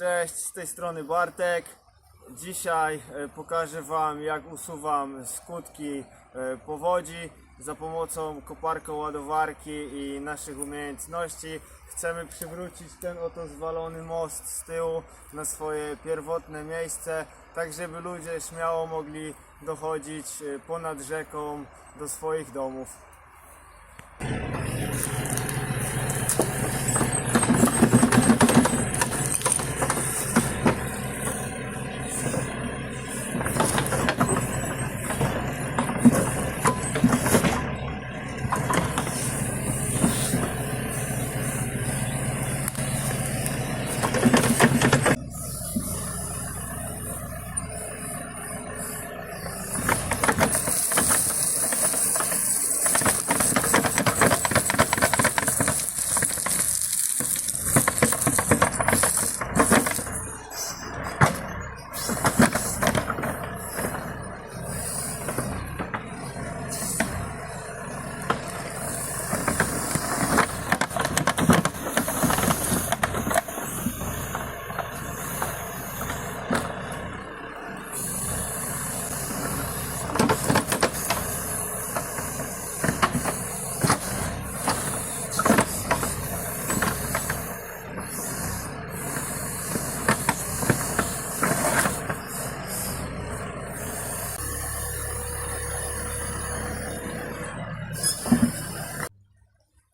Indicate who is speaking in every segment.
Speaker 1: Cześć, z tej strony Bartek. Dzisiaj e, pokażę Wam jak usuwam skutki e, powodzi za pomocą koparko-ładowarki i naszych umiejętności. Chcemy przywrócić ten oto zwalony most z tyłu na swoje pierwotne miejsce, tak żeby ludzie śmiało mogli dochodzić e, ponad rzeką do swoich domów.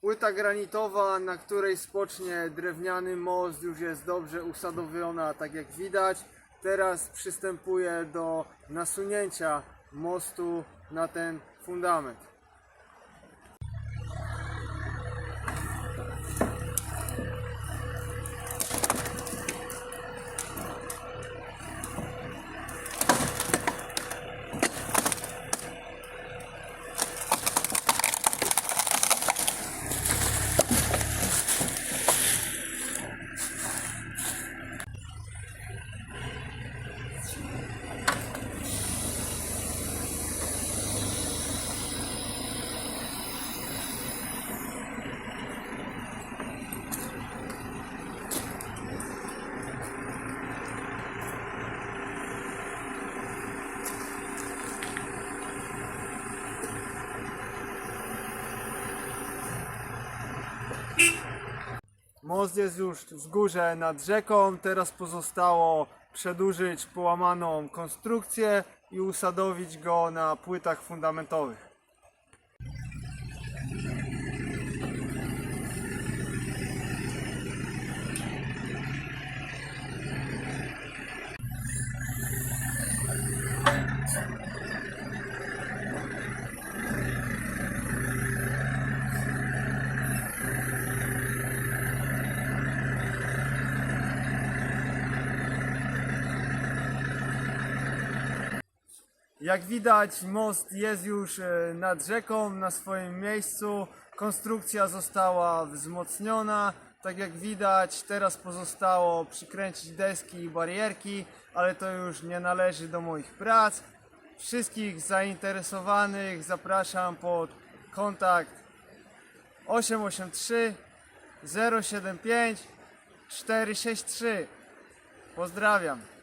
Speaker 1: Płyta granitowa, na której spocznie drewniany most, już jest dobrze usadowiona, tak jak widać. Teraz przystępuję do nasunięcia mostu na ten fundament. Most jest już w górze nad rzeką, teraz pozostało przedłużyć połamaną konstrukcję i usadowić go na płytach fundamentowych. Jak widać, most jest już e, nad rzeką, na swoim miejscu. Konstrukcja została wzmocniona. Tak jak widać, teraz pozostało przykręcić deski i barierki, ale to już nie należy do moich prac. Wszystkich zainteresowanych zapraszam pod kontakt 883 075 463. Pozdrawiam.